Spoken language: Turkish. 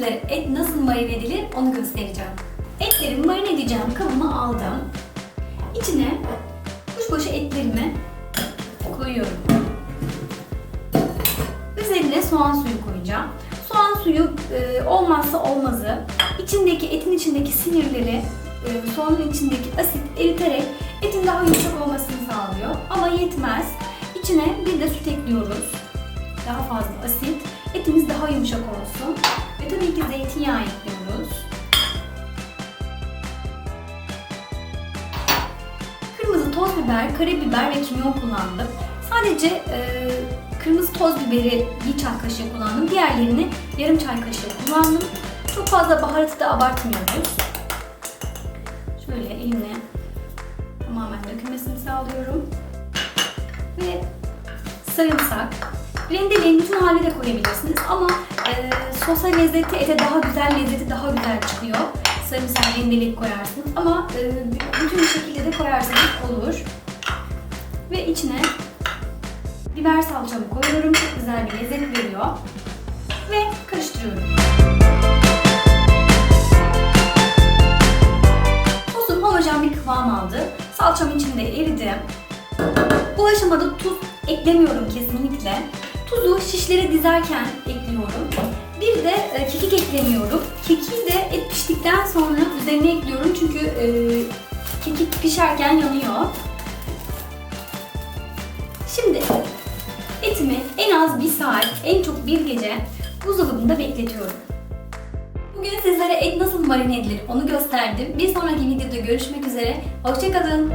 sizlere et nasıl marine edilir onu göstereceğim. Etlerimi marine edeceğim kabıma aldım. İçine kuşbaşı etlerimi koyuyorum. Üzerine soğan suyu koyacağım. Soğan suyu e, olmazsa olmazı. İçindeki etin içindeki sinirleri e, soğanın içindeki asit eriterek etin daha yumuşak olmasını sağlıyor. Ama yetmez. İçine yumuşak olsun. Ve tabii ki zeytinyağı ekliyoruz. Kırmızı toz biber, karabiber ve kimyon kullandım. Sadece e, kırmızı toz biberi bir çay kaşığı kullandım. Diğerlerini yarım çay kaşığı kullandım. Çok fazla baharatı da abartmıyoruz. Şöyle elimle tamamen dökülmesini sağlıyorum. Ve sarımsak. Rendeleyin bütün hale de koyabilirsiniz ama e, sosa lezzeti, ete daha güzel, lezzeti daha güzel çıkıyor. Sarımsak rendeleyip koyarsınız ama e, bütün şekilde de koyarsanız olur. Ve içine biber salçamı koyuyorum. Çok güzel bir lezzet veriyor. Ve karıştırıyorum. Sosum homojen bir kıvam aldı. Salçam içinde eridi. Bu aşamada tuz eklemiyorum kesinlikle. Tuzu şişlere dizerken ekliyorum. Bir de e, kekik eklemiyorum. Kekiği de et piştikten sonra üzerine ekliyorum çünkü e, kekik pişerken yanıyor. Şimdi etimi en az bir saat, en çok bir gece buzdolabında bekletiyorum. Bugün sizlere et nasıl marine edilir onu gösterdim. Bir sonraki videoda görüşmek üzere. Hoşçakalın.